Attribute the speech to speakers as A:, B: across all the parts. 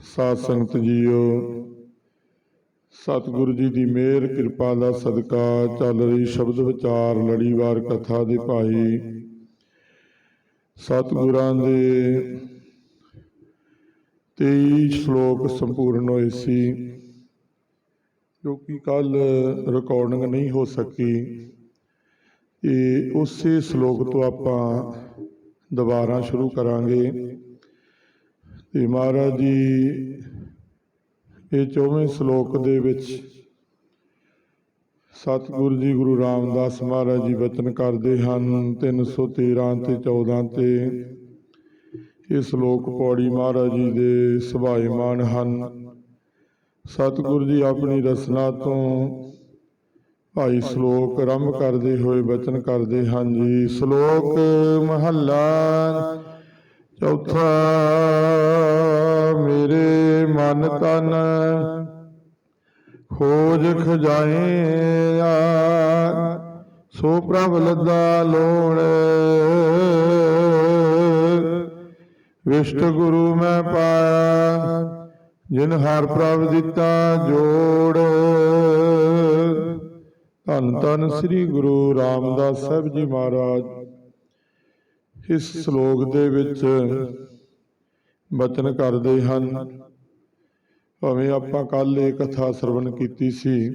A: ਸਾਧ ਸੰਗਤ ਜੀਓ, ਸਤਿਗੁਰੂ ਜੀ ਦੀ ਮਿਹਰ, ਕਿਰਪਾ ਦਾ ਸਦਕਾ, ਚੱਲ ਰਹੀ ਸ਼ਬਦ ਵਿਚਾਰ, ਲੜੀਵਾਰ ਕਥਾ ਦੇ ਭਾਈ ਸਤਿਗੁਰਾਂ ਦੇ। 23 ਸ਼ਲੋਕ ਸੰਪੂਰਨ ਹੋਏ ਸੀ। ਜੋ ਕਿ ਕੱਲ ਰਿਕਾਰਡਿੰਗ ਨਹੀਂ ਹੋ ਸਕੀ। ਇਹ ਉਸੇ ਸ਼ਲੋਕ ਤੋਂ ਆਪਾਂ ਦੁਬਾਰਾ ਸ਼ੁਰੂ ਕਰਾਂਗੇ। ਤੇ ਮਹਾਰਾਜ ਜੀ, ਇਹ ਚੌਵੇਂ ਸ਼ਲੋਕ ਦੇ ਵਿੱਚ ਸਤਿਗੁਰੂ ਜੀ, ਗੁਰੂ ਰਾਮਦਾਸ ਮਹਾਰਾਜ ਜੀ ਬਚਨ ਕਰਦੇ ਹਨ 313 ਤੇ 14 ਤੇ। ਇਹ ਸ਼ਲੋਕ ਪੌੜੀ ਮਹਾਰਾਜ ਜੀ ਦੇ ਸੁਭਾਏਮਾਨ ਹਨ। ਸਤਿਗੁਰੂ ਜੀ ਆਪਣੀ ਰਸਨਾ ਤੋਂ ਭਾਈ ਸ਼ਲੋਕ ਆਰੰਭ ਕਰਦੇ ਹੋਏ ਬਚਨ ਕਰਦੇ ਹਨ ਜੀ, ਸ਼ਲੋਕ ਮਹੱਲਾ ਚੌਥਾ, ਮੇਰੇ ਮਨ ਤਨ, ਖੋਜ ਖਜਾਏ ਸੋ ਪ੍ਰਭ ਲੱਦਾ ਲੋੜ। ਵਿਸ਼ਟ ਗੁਰੂ ਮੈਂ ਪਾਇਆ, ਜਿਨ ਹਰ ਪ੍ਰਭ ਦਿੱਤਾ ਜੋੜ। ਧੰਨ ਧੰਨ ਸ੍ਰੀ ਗੁਰੂ ਰਾਮਦਾਸ ਸਾਹਿਬ ਜੀ ਮਹਾਰਾਜ। ਇਸ ਸ਼ਲੋਕ ਦੇ ਵਿੱਚ ਬਚਨ ਕਰਦੇ ਹਨ, ਭਾਵੇਂ ਆਪਾਂ ਕੱਲ ਇਹ ਕਥਾ ਸਰਵਣ ਕੀਤੀ ਸੀ,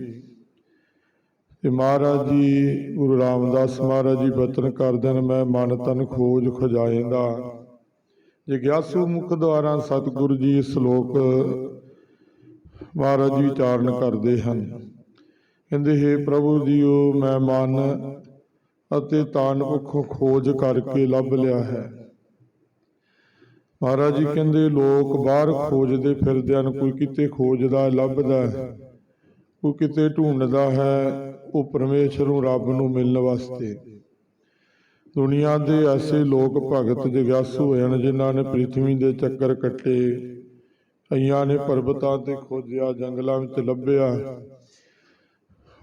A: ਤੇ ਮਹਾਰਾਜ ਜੀ, ਗੁਰੂ ਰਾਮਦਾਸ ਮਹਾਰਾਜ ਜੀ ਬਚਨ ਕਰਦੇ ਨੇ ਮੈਂ ਮਨ ਤਨ ਖੋਜ ਖਜਾਏਂਦਾ। ਜਿਗਿਆਸੂ ਮੁਖ ਦੁਆਰਾ ਸਤਿਗੁਰੂ ਜੀ ਸ਼ਲੋਕ ਮਹਾਰਾਜ ਜੀ ਉਚਾਰਨ ਕਰਦੇ ਹਨ। ਕਹਿੰਦੇ, ਹੈ ਪ੍ਰਭੂ ਜੀਓ, ਮੈਂ ਮਨ ਅਤੇ ਤਾਨ ਪੱਖੋਂ ਖੋਜ ਕਰਕੇ ਲੱਭ ਲਿਆ ਹੈ। ਮਹਾਰਾਜ ਜੀ ਕਹਿੰਦੇ ਲੋਕ ਬਾਹਰ ਖੋਜਦੇ ਫਿਰਦੇ ਹਨ ਕੋਈ ਕਿਤੇ ਖੋਜਦਾ ਹੈ, ਲੱਭਦਾ ਹੈ, ਕੋਈ ਕਿਤੇ ਢੂੰਡਦਾ ਹੈ ਉਹ ਪਰਮੇਸ਼ਰ ਨੂੰ ਰੱਬ ਨੂੰ ਮਿਲਣ ਵਾਸਤੇ। ਦੁਨੀਆ ਦੇ ਐਸੇ ਲੋਕ ਭਗਤ ਜਗਿਆਸੂ ਹੋਏ ਹਨ ਜਿਨ੍ਹਾਂ ਨੇ ਪ੍ਰਿਥਵੀ ਦੇ ਚੱਕਰ ਕੱਟੇ ਕਈਆਂ ਨੇ ਪਰਬਤਾਂ ਤੇ ਖੋਜਿਆ ਜੰਗਲਾਂ ਵਿੱਚ ਲੱਭਿਆ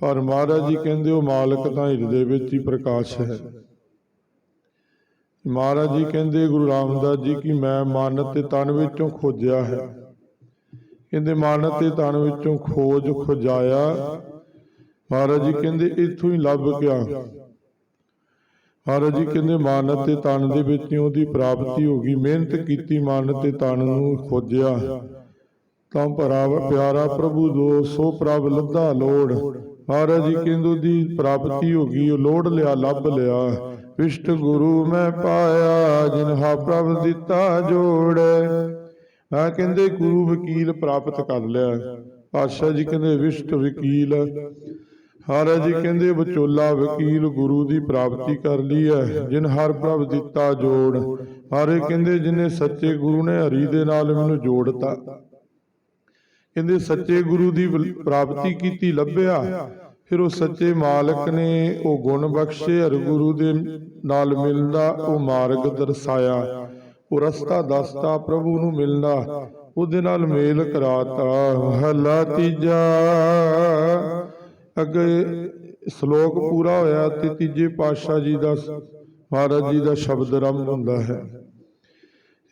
A: ਪਰ ਮਹਾਰਾਜ ਜੀ ਕਹਿੰਦੇ ਉਹ ਮਾਲਕ ਤਾਂ ਹਿਰਦੇ ਵਿੱਚ ਹੀ ਪ੍ਰਕਾਸ਼ ਹੈ। ਮਹਾਰਾਜ ਜੀ ਕਹਿੰਦੇ ਗੁਰੂ ਰਾਮਦਾਸ ਜੀ ਕਿ ਮੈਂ ਮਨ ਤੇ ਤਨ ਵਿੱਚੋਂ ਖੋਜਿਆ ਹੈ। ਕਹਿੰਦੇ ਮਨ ਤੇ ਤਨ ਵਿੱਚੋਂ ਖੋਜ ਖੁਜਾਇਆ। ਮਹਾਰਾਜ ਜੀ ਕਹਿੰਦੇ ਇੱਥੋਂ ਹੀ ਲੱਭ ਗਿਆ ਮਹਾਰਾਜ ਜੀ ਕਹਿੰਦੇ ਮਨ ਤੇ ਤਨ ਦੇ ਵਿੱਚ ਹੀ ਉਹਦੀ ਪ੍ਰਾਪਤੀ ਹੋ ਗਈ। ਮਿਹਨਤ ਕੀਤੀ ਮਨ ਤੇ ਤਨ ਨੂੰ ਖੋਜਿਆ। ਤਾਂ ਭਰਾ ਪਿਆਰਾ ਪ੍ਰਭੂ ਦੋ ਸੋ ਪ੍ਰਭ ਲੱਭਾ ਲੋੜ। ਮਹਾਰਾਜ ਜੀ ਕਹਿੰਦੇ ਉਹਦੀ ਪ੍ਰਾਪਤੀ ਹੋ ਗਈ, ਉਹ ਲੋੜ ਲਿਆ, ਲੱਭ ਲਿਆ। ਵਿਸ਼ਟ ਗੁਰੂ ਮੈਂ ਪਾਇਆ ਜਿਨ ਪ੍ਰਭ ਦਿੱਤਾ ਜੋੜ। ਆ ਕਹਿੰਦੇ, ਗੁਰੂ ਵਕੀਲ ਪ੍ਰਾਪਤ ਕਰ ਲਿਆ। ਪਾਤਸ਼ਾਹ ਜੀ ਕਹਿੰਦੇ, ਵਿਸ਼ਟ ਵਕੀਲ। ਹਾਰਾ ਜੀ ਕਹਿੰਦੇ, ਵਿਚੋਲਾ ਵਕੀਲ ਗੁਰੂ ਦੀ ਪ੍ਰਾਪਤੀ ਕਰ ਲਈ ਹੈ ਜਿਨ ਹਰ ਪ੍ਰਭ ਦਿੱਤਾ ਜੋੜ। ਹਾਰੇ ਕਹਿੰਦੇ, ਜਿਨੇ ਸੱਚੇ ਗੁਰੂ ਨੇ ਹਰੀ ਦੇ ਨਾਲ ਮੈਨੂੰ ਜੋੜਤਾ। ਕਹਿੰਦੇ ਸੱਚੇ ਗੁਰੂ ਦੀ ਪ੍ਰਾਪਤੀ ਕੀਤੀ ਲੱਭਿਆ। ਫਿਰ ਉਹ ਸੱਚੇ ਮਾਲਕ ਨੇ ਉਹ ਗੁਣ ਬਖਸ਼ੇ, ਹਰ ਗੁਰੂ ਦੇ ਨਾਲ ਮਿਲਦਾ, ਉਹ ਮਾਰਗ ਦਰਸਾਇਆ। ਉਹ ਰਸਤਾ ਦੱਸਤਾ, ਪ੍ਰਭੂ ਨੂੰ ਮਿਲਣਾ, ਉਹਦੇ ਨਾਲ ਮੇਲ ਕਰਾਤਾ। ਹਲਾ ਤੀਜਾ। ਅੱਗੇ ਸ਼ਲੋਕ ਪੂਰਾ ਹੋਇਆ ਤੇ ਤੀਜੇ ਪਾਤਸ਼ਾਹ ਜੀ ਦਾ ਮਹਾਰਾਜ ਜੀ ਦਾ ਸ਼ਬਦ ਆਰੰਭ ਹੁੰਦਾ ਹੈ।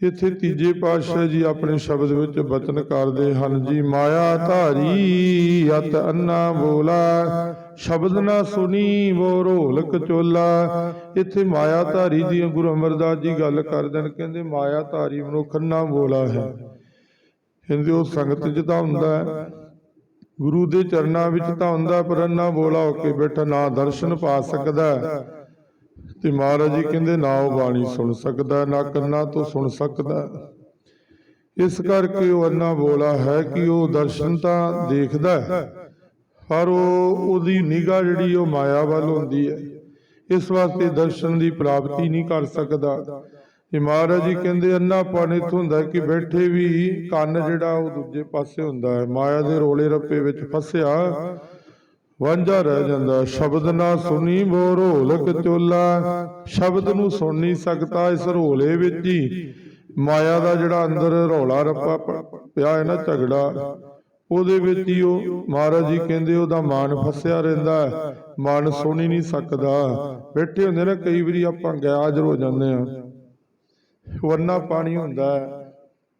A: ਇੱਥੇ ਤੀਜੇ ਪਾਤਸ਼ਾਹ ਜੀ ਆਪਣੇ ਸ਼ਬਦ ਵਿੱਚ ਬਚਨ ਕਰਦੇ ਹਨ ਜੀ, ਮਾਇਆ ਧਾਰੀ ਅਤ ਅੰਨਾ ਬੋਲਾ, ਸ਼ਬਦ ਨਾ ਸੁਣੀ ਵੋ ਰੋਲਕ ਚੋਲਾ। ਇੱਥੇ ਮਾਇਆ ਧਾਰੀ ਦੀ ਗੁਰੂ ਅਮਰਦਾਸ ਜੀ ਗੱਲ ਕਰਦੇ ਨੇ ਕਹਿੰਦੇ ਮਾਇਆ ਧਾਰੀ ਮਨੁੱਖ ਅੰਨਾ ਬੋਲਾ ਹੈ। ਕਹਿੰਦੇ ਉਹ ਸੰਗਤ ਚ ਤਾਂ ਹੁੰਦਾ ਹੈ। ਗੁਰੂ ਦੇ ਚਰਨਾਂ ਵਿੱਚ ਤਾਂ ਹੁੰਦਾ, ਪਰ ਅੰਨਾ ਬੋਲਾ ਹੋ ਕੇ ਬੈਠਾ, ਨਾ ਦਰਸ਼ਨ ਪਾ ਸਕਦਾ। ਤੇ ਮਹਾਰਾਜ ਜੀ ਕਹਿੰਦੇ ਨਾ ਉਹ ਬਾਣੀ ਸੁਣ ਸਕਦਾ ਨਾ ਕੰਨਾਂ ਤੋਂ ਸੁਣ ਸਕਦਾ। ਇਸ ਕਰਕੇ ਉਹ ਅੰਨਾ ਬੋਲਾ ਹੈ ਕਿ ਉਹ ਦਰਸ਼ਨ ਤਾਂ ਦੇਖਦਾ ਹੈ, ਪਰ ਉਹ ਉਹਦੀ ਨਿਗਾਹ ਜਿਹੜੀ ਉਹ ਮਾਇਆ ਵੱਲ ਹੁੰਦੀ ਹੈ। ਇਸ ਵਾਸਤੇ ਦਰਸ਼ਨ ਦੀ ਪ੍ਰਾਪਤੀ ਨਹੀਂ ਕਰ ਸਕਦਾ। ਇਹ ਮਹਾਰਾਜ ਜੀ ਕਹਿੰਦੇ ਅੰਨਾ ਪਾਣੀ ਇੱਥੋਂ ਹੁੰਦਾ ਕਿ ਬੈਠੇ ਵੀ ਕੰਨ ਜਿਹੜਾ ਉਹ ਦੂਜੇ ਪਾਸੇ ਹੁੰਦਾ ਹੈ ਮਾਇਆ ਦੇ ਰੋਲੇ ਰੱਪੇ ਵਿੱਚ ਫਸਿਆ ਵਾਂਝਾ ਰਹਿ ਜਾਂਦਾ। ਸ਼ਬਦ ਨਾ ਸੁਣੀ ਬੋ ਰੋਲਕ ਚੋਲਾ। ਸ਼ਬਦ ਨੂੰ ਸੁਣ ਨਹੀਂ ਸਕਦਾ ਇਸ ਰੋਲੇ ਵਿੱਚ ਹੀ। ਮਾਇਆ ਦਾ ਜਿਹੜਾ ਅੰਦਰ ਰੌਲਾ ਰੱਪਾ ਪਿਆ ਹੈ ਨਾ ਝਗੜਾ, ਉਹਦੇ ਵਿੱਚ ਹੀ ਉਹ ਮਹਾਰਾਜ ਜੀ ਕਹਿੰਦੇ ਉਹਦਾ ਮਨ ਫਸਿਆ ਰਹਿੰਦਾ ਮਨ ਸੁਣੀ ਹੀ ਨਹੀਂ ਸਕਦਾ। ਬੈਠੇ ਹੁੰਦੇ ਨਾ ਕਈ ਵਾਰੀ ਆਪਾਂ ਗਿਆਜ ਹੋ ਜਾਂਦੇ ਆ ਵਰਨਾ ਪਾਣੀ ਹੁੰਦਾ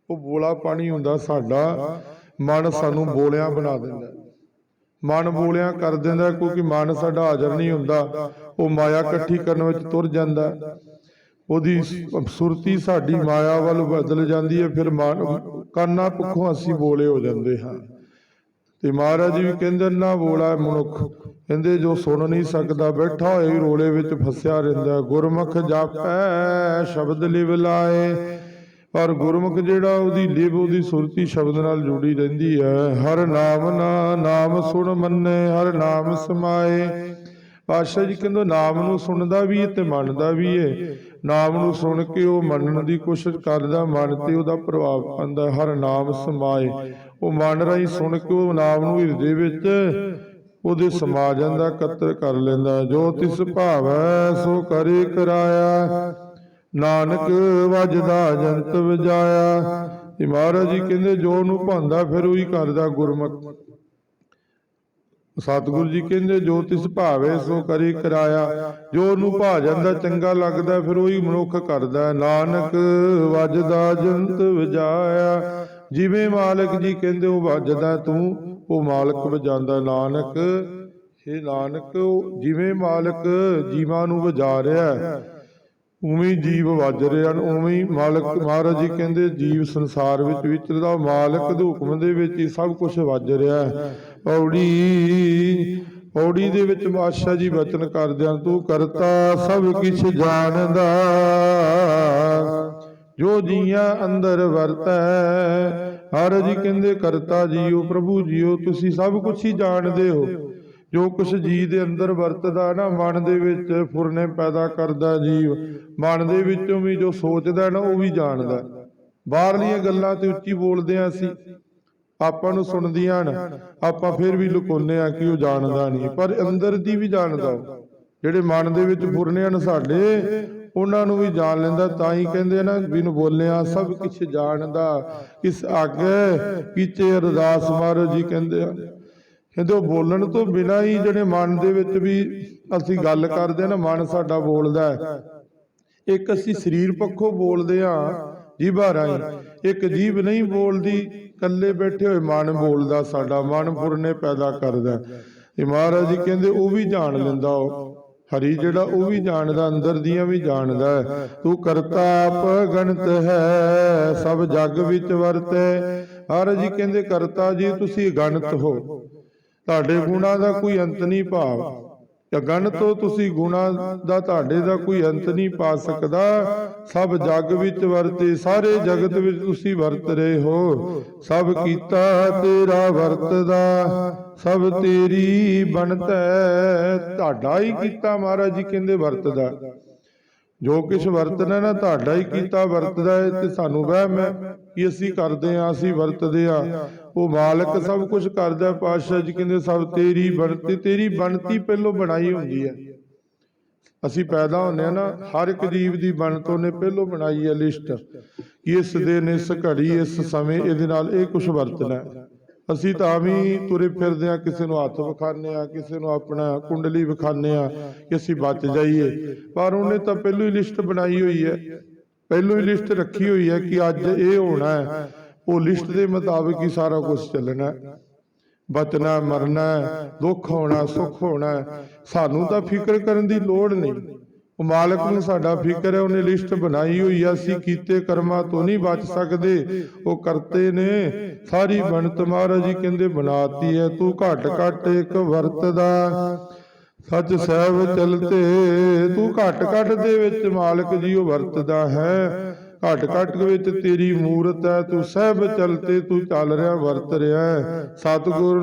A: ਉਹ ਬੋਲਾ ਪਾਣੀ ਹੁੰਦਾ ਸਾਡਾ। ਮਨ ਸਾਨੂੰ ਬੋਲਿਆ ਬਣਾ ਦਿੰਦਾ ਮਨ ਬੋਲਿਆਂ ਕਰ ਦਿੰਦਾ ਕਿਉਂਕਿ ਮਨ ਸਾਡਾ ਹਾਜ਼ਰ ਨਹੀਂ ਹੁੰਦਾ। ਉਹ ਮਾਇਆ ਇਕੱਠੀ ਕਰਨ ਵਿੱਚ ਤੁਰ ਜਾਂਦਾ। ਉਹਦੀ ਸੁਰਤੀ ਸਾਡੀ ਮਾਇਆ ਵੱਲ ਬਦਲ ਜਾਂਦੀ ਹੈ, ਫਿਰ ਮਨ ਕੰਨਾਂ ਪੱਖੋਂ ਅਸੀਂ ਬੋਲੇ ਹੋ ਜਾਂਦੇ ਹਾਂ। ਤੇ ਮਹਾਰਾਜ ਜੀ ਵੀ ਕਹਿੰਦੇ, ਨਾ ਬੋਲਾ ਮਨੁੱਖ। ਕਹਿੰਦੇ, ਜੋ ਸੁਣ ਨਹੀਂ ਸਕਦਾ, ਬੈਠਾ ਹੋਇਆ ਹੀ ਰੋਲੇ ਵਿੱਚ ਫਸਿਆ ਰਹਿੰਦਾ। ਗੁਰਮੁਖ ਜਾਪੈ, ਸ਼ਬਦ ਲਿਵ ਲਾਏ। ਪਰ ਗੁਰਮੁਖ ਜਿਹੜਾ ਉਹਦੀ ਲਿਵ, ਉਹਦੀ ਸੁਰਤੀ ਸ਼ਬਦ ਨਾਲ ਜੁੜੀ ਰਹਿੰਦੀ ਹੈ। ਹਰ ਨਾਮ ਨਾ, ਨਾਮ ਸੁਣ ਮੰਨੇ, ਹਰ ਨਾਮ ਸਮਾਏ। ਪਾਤਸ਼ਾਹ ਜੀ ਕਹਿੰਦੇ, ਨਾਮ ਨੂੰ ਸੁਣਦਾ ਵੀ ਹੈ ਤੇ ਮੰਨਦਾ ਵੀ ਹੈ। ਨਾਮ ਨੂੰ ਸੁਣ ਕੇ ਉਹ ਮੰਨਣ ਦੀ ਕੋਸ਼ਿਸ਼ ਕਰਦਾ, ਮਨ ਤੇ ਉਹਦਾ ਪ੍ਰਭਾਵ ਪੈਂਦਾ ਹਰ ਨਾਮ ਸਮਾਏ। ਉਹ ਮਨ ਰਾਹੀਂ ਸੁਣ ਕੇ ਉਹ ਨਾਮ ਨੂੰ ਹਿਰਦੇ ਵਿੱਚ ਉਹਦੇ ਸਮਾ ਦਾ ਕਤਰ ਕਰ ਲੈਂਦਾ। ਜੋ ਤਿਸ ਭਾਵੈ, ਸੋ ਕਰੇ ਕਰਾਇਆ। ਨਾਨਕ ਵਜਦਾ ਜੰਤ ਵਜਾਇਆ। ਇਹ ਮਹਾਰਾਜ ਜੀ ਕਹਿੰਦੇ, ਜੋ ਉਹਨੂੰ ਭਾਂਦਾ ਫਿਰ ਉਹੀ ਕਰਦਾ ਗੁਰਮੁਖ ਸਤਿਗੁਰੂ ਜੀ ਕਹਿੰਦੇ, ਜੋ ਤਿਸ ਭਾਵੇ ਸੋ ਕਰੀ ਕਰਾਇਆ। ਜੋ ਉਹਨੂੰ ਭਾ ਜਾਂਦਾ, ਚੰਗਾ ਲੱਗਦਾ, ਫਿਰ ਉਹੀ ਮਨੁੱਖ ਕਰਦਾ। ਨਾਨਕ ਵਜਦਾ ਜੰਤ ਵਜਾਇਆ। ਜਿਵੇਂ ਮਾਲਕ ਜੀ ਕਹਿੰਦੇ, ਉਹ ਵਜਦਾ ਤੂੰ, ਉਹ ਮਾਲਕ ਵਜਾਉਂਦਾ ਨਾਨਕ। हे ਨਾਨਕ, ਉਹ ਜਿਵੇਂ ਮਾਲਕ ਜੀਵਾਂ ਨੂੰ ਵਜਾ ਰਿਹਾ ਉਵੇਂ ਜੀਵ ਵੱਜ ਰਹੇ ਹਨ, ਉਵੇਂ ਮਾਲਕ ਮਹਾਰਾਜ ਜੀ ਕਹਿੰਦੇ ਜੀਵ ਸੰਸਾਰ ਵਿੱਚ ਵਿਚਰਦਾ ਮਾਲਕ ਦੇ ਹੁਕਮ ਦੇ ਵਿੱਚ ਹੀ ਸਭ ਕੁਝ ਵੱਜ ਰਿਹਾ ਹੈ। ਪੌੜੀ ਪੌੜੀ ਦੇ ਵਿੱਚ ਬਾਦਸ਼ਾਹ ਜੀ ਵਚਨ ਕਰਦਿਆਂ ਤੂੰ ਕਰਤਾ ਸਭ ਕੁਝ ਜਾਣਦਾ, ਜੋ ਜੀਆਂ ਅੰਦਰ ਵਰਤੈ। ਹਰ ਜੀ ਕਹਿੰਦੇ ਕਰਤਾ ਜੀਓ, ਪ੍ਰਭੂ ਜੀਓ, ਤੁਸੀਂ ਸਭ ਕੁਝ ਹੀ ਜਾਣਦੇ ਹੋ। ਜੋ ਕੁਛ ਜੀ ਦੇ ਅੰਦਰ ਵਰਤਦਾ ਨਾ, ਮਨ ਦੇ ਵਿੱਚ ਫੁਰਨੇ ਪੈਦਾ ਕਰਦਾ ਜੀਵ। ਮਨ ਦੇ ਵਿੱਚੋਂ ਵੀ ਜੋ ਸੋਚਦਾ ਨਾ, ਉਹ ਵੀ ਜਾਣਦਾ। ਬਾਹਰਲੀਆਂ ਗੱਲਾਂ ਤੇ ਉੱਚੀ ਬੋਲਦੇ ਆ ਅਸੀਂ। ਆਪਾਂ ਨੂੰ ਸੁਣਦੀਆਂ ਨਾ ਆਪਾਂ ਫਿਰ ਵੀ ਲੁਕਾਉਂਦੇ ਆ ਕਿ ਉਹ ਜਾਣਦਾ ਨਹੀਂ। ਪਰ ਅੰਦਰ ਦੀ ਵੀ ਜਾਣਦਾ ਜਿਹੜੇ ਮਨ ਦੇ ਵਿੱਚ ਫੁਰਨੇ ਹਨ ਸਾਡੇ, ਉਹਨਾਂ ਨੂੰ ਵੀ ਜਾਣ ਲੈਂਦਾ। ਤਾਂ ਹੀ ਕਹਿੰਦੇ ਨਾ ਬਿਨ ਬੋਲਿਆ ਸਭ ਕੁਝ ਜਾਣਦਾ। ਇਸ ਅੱਗੇ ਕੀਚੇ ਅਰਦਾਸ ਮਹਾਰਾਜ ਜੀ ਕਹਿੰਦੇ ਆ। ਕਹਿੰਦੇ ਉਹ ਬੋਲਣ ਤੋਂ ਬਿਨਾਂ ਹੀ ਜਿਹੜੇ ਮਨ ਦੇ ਵਿੱਚ ਵੀ ਅਸੀਂ ਗੱਲ ਕਰਦੇ ਆ ਨਾ, ਮਨ ਸਾਡਾ ਬੋਲਦਾ ਹੈ। ਇੱਕ ਅਸੀਂ ਸਰੀਰ ਪੱਖੋਂ ਬੋਲਦੇ ਆ ਜੀਭਾ ਰਾਹੀਂ। ਇੱਕ ਜੀਭ ਨਹੀਂ ਬੋਲਦੀ, ਇਕੱਲੇ ਬੈਠੇ ਹੋਏ ਮਨ ਬੋਲਦਾ ਸਾਡਾ, ਮਨ ਫੁਰਨੇ ਪੈਦਾ ਕਰਦਾ ਇਹ ਮਹਾਰਾਜ ਜੀ ਕਹਿੰਦੇ, ਉਹ ਵੀ ਜਾਣ ਲੈਂਦਾ ਉਹ। ਹਰੀ ਜਿਹੜਾ, ਉਹ ਵੀ ਜਾਣਦਾ, ਅੰਦਰ ਦੀਆਂ ਵੀ ਜਾਣਦਾ ਤੂੰ ਕਰਤਾ ਆਪ ਗਣਤ ਹੈ, ਸਭ ਜਗ ਵਿੱਚ ਵਰਤੈ। ਮਹਾਰਾਜ ਜੀ ਕਹਿੰਦੇ, ਕਰਤਾ ਜੀ, ਤੁਸੀਂ ਗਣਤ ਹੋ। ਤੁਹਾਡੇ ਗੁਣਾ ਦਾ ਕੋਈ ਅੰਤ ਨਹੀਂ ਭਾਵ। ਅਗਣ ਤੋਂ ਤੁਸੀਂ ਗੁਣਾ ਦਾ ਤੁਹਾਡੇ ਦਾ ਕੋਈ ਅੰਤ ਨਹੀਂ ਪਾ ਸਕਦਾ। ਸਭ ਜਗ ਵਿੱਚ ਵਰਤੇ ਸਾਰੇ ਜਗਤ ਵਿੱਚ ਤੁਸੀਂ ਵਰਤ ਰਹੇ ਹੋ। ਸਭ ਕੀਤਾ ਤੇਰਾ ਵਰਤਦਾ। ਸਭ ਤੇਰੀ ਬਣਤੈ। ਤੁਹਾਡਾ ਹੀ ਕੀਤਾ ਮਹਾਰਾਜ ਜੀ ਕਹਿੰਦੇ ਵਰਤਦਾ। ਜੋ ਕੁਛ ਵਰਤਣਾ ਨਾ ਤੁਹਾਡਾ ਹੀ ਕੀਤਾ ਵਰਤਦਾ ਹੈ ਤੇ ਸਾਨੂੰ ਵਹਿਮ ਹੈ ਕਿ ਅਸੀਂ ਕਰਦੇ ਆ ਅਸੀਂ ਵਰਤਦੇ ਆ ਉਹ ਮਾਲਕ ਸਭ ਕੁਝ ਕਰਦਾ। ਪਾਤਸ਼ਾਹ ਜੀ ਕਹਿੰਦੇ ਸਭ ਤੇਰੀ ਬਣਤੀ ਤੇਰੀ ਬਣਤੀ ਪਹਿਲੋਂ ਬਣਾਈ ਹੁੰਦੀ ਹੈ। ਅਸੀਂ ਪੈਦਾ ਹੁੰਦੇ ਆ ਨਾ ਹਰ ਇੱਕ ਜੀਵ ਦੀ ਬਣਤ ਉਹਨੇ ਪਹਿਲੋਂ ਬਣਾਈ ਹੈ ਲਿਸਟ। ਕਿ ਇਸ ਦਿਨ ਇਸ ਘੜੀ ਇਸ ਸਮੇਂ ਇਹਦੇ ਨਾਲ ਇਹ ਕੁਝ ਵਰਤਣਾ। ਅਸੀਂ ਤਾਂ ਵੀ ਤੁਰੇ ਫਿਰਦੇ ਆ ਕਿਸੇ ਨੂੰ ਹੱਥ ਵਿਖਾਉਂਦੇ ਆ ਕਿਸੇ ਨੂੰ ਆਪਣਾ ਕੁੰਡਲੀ ਵਿਖਾਉਂਦੇ ਆ ਕਿ ਅਸੀਂ ਬਚ ਜਾਈਏ। ਪਰ ਉਹਨੇ ਤਾਂ ਪਹਿਲੋਂ ਹੀ ਲਿਸਟ ਬਣਾਈ ਹੋਈ ਹੈ। ਪਹਿਲੋਂ ਹੀ ਲਿਸਟ ਰੱਖੀ ਹੋਈ ਹੈ ਕਿ ਅੱਜ ਇਹ ਹੋਣਾ ਹੈ। ਉਹ ਲਿਸਟ ਦੇ ਮੁਤਾਬਕ ਹੀ ਸਾਰਾ ਕੁਝ ਚੱਲਣਾ ਹੈ। ਬਚਣਾ ਮਰਨਾ ਦੁੱਖ ਹੋਣਾ ਸੁੱਖ ਹੋਣਾ। ਸਾਨੂੰ ਤਾਂ ਫਿਕਰ ਕਰਨ ਦੀ ਲੋੜ ਨਹੀਂ। ਉਹ ਮਾਲਕ ਨੂੰ ਸਾਡਾ ਫਿਕਰ ਹੈ ਉਹਨੇ ਲਿਸਟ ਬਣਾਈ ਹੋਈ ਆ ਅਸੀਂ ਕੀਤੇ ਕਰਮਾਂ ਤੋਂ ਨਹੀਂ ਬਚ ਸਕਦੇ। ਉਹ ਕਰਤੇ ਨੇ। ਸਾਰੀ ਬਣਤ ਮਹਾਰਾਜ ਜੀ ਕਹਿੰਦੇ ਬਣਾਤੀ ਹੈ ਤੂੰ ਘਟ ਘਟ ਇੱਕ ਵਰਤਦਾ। ਸੱਚ ਸਹਿਬ ਚਲਤੇ ਤੂੰ ਘਟ ਘਟ ਦੇ ਵਿੱਚ ਮਾਲਕ ਜੀ ਉਹ ਵਰਤਦਾ ਹੈ। ਘਟ ਘਟ ਵਿੱਚ ਤੇਰੀ ਮੂਰਤ ਹੈ ਤੂੰ ਸਹਿਬ ਚਲਤੇ ਤੂੰ ਚੱਲ ਰਿਹਾ ਵਰਤ ਰਿਹਾ ਹੈ।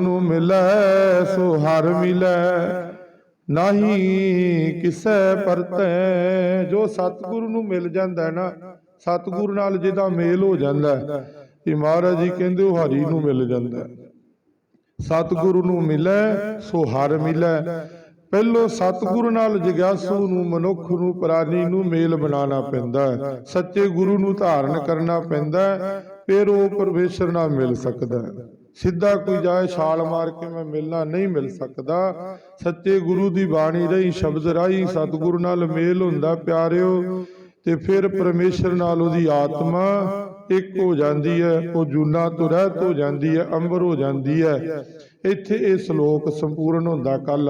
A: ਨੂੰ ਮਿਲੈ ਸੋ ਹਰ ਮਿਲੈ ਨਹੀਂ ਕਿਸੈ ਪਰਤੈ ਜੋ ਸਤਿਗੁਰੂ ਨੂੰ ਮਿਲ ਜਾਂਦਾ ਹੈ ਨਾ ਸਤਿਗੁਰੂ ਨਾਲ ਜਿਹਦਾ ਮੇਲ ਹੋ ਜਾਂਦਾ ਹੈ, ਇਹ ਮਹਾਰਾਜ ਜੀ ਕਹਿੰਦੇ ਉਹ ਹਰੀ ਨੂੰ ਮਿਲ ਜਾਂਦਾ ਹੈ। ਸਤਿਗੁਰੂ ਨੂੰ ਮਿਲੈ ਸੋ ਹਰ ਮਿਲੈ ਪਹਿਲੋ ਸਤਿਗੁਰੂ ਨਾਲ ਜਗਿਆਸੂ ਨੂੰ, ਮਨੁੱਖ ਨੂੰ ਪ੍ਰਾਨੀ ਨੂੰ ਮੇਲ ਬਣਾਉਣਾ ਪੈਂਦਾ ਹੈ। ਸੱਚੇ ਗੁਰੂ ਨੂੰ ਧਾਰਨ ਕਰਨਾ ਪੈਂਦਾ ਹੈ, ਫਿਰ ਉਹ ਪਰਮੇਸ਼ਰ ਨਾਲ ਮਿਲ ਸਕਦਾ ਹੈ। ਸਿੱਧਾ ਕੋਈ ਜਾਏ ਛਾਲ ਮਾਰ ਕੇ ਮੈਂ ਮਿਲਣਾ ਨਹੀਂ ਮਿਲ ਸਕਦਾ। ਸੱਚੇ ਗੁਰੂ ਦੀ ਬਾਣੀ ਰਹੀ, ਸ਼ਬਦ ਰਾਹੀਂ, ਸਤਿਗੁਰੂ ਨਾਲ ਮੇਲ ਹੁੰਦਾ ਪਿਆਰਿਓ, ਤੇ ਫਿਰ ਪਰਮੇਸ਼ਰ ਨਾਲ ਉਹਦੀ ਆਤਮਾ ਇੱਕ ਹੋ ਜਾਂਦੀ ਹੈ, ਉਹ ਜੂਨਾ ਤੋਂ ਰਹਿਤ ਹੋ ਜਾਂਦੀ ਹੈ, ਅੰਬਰ ਹੋ ਜਾਂਦੀ ਹੈ। ਇੱਥੇ ਇਹ ਸ਼ਲੋਕ ਸੰਪੂਰਨ ਹੁੰਦਾ ਕੱਲ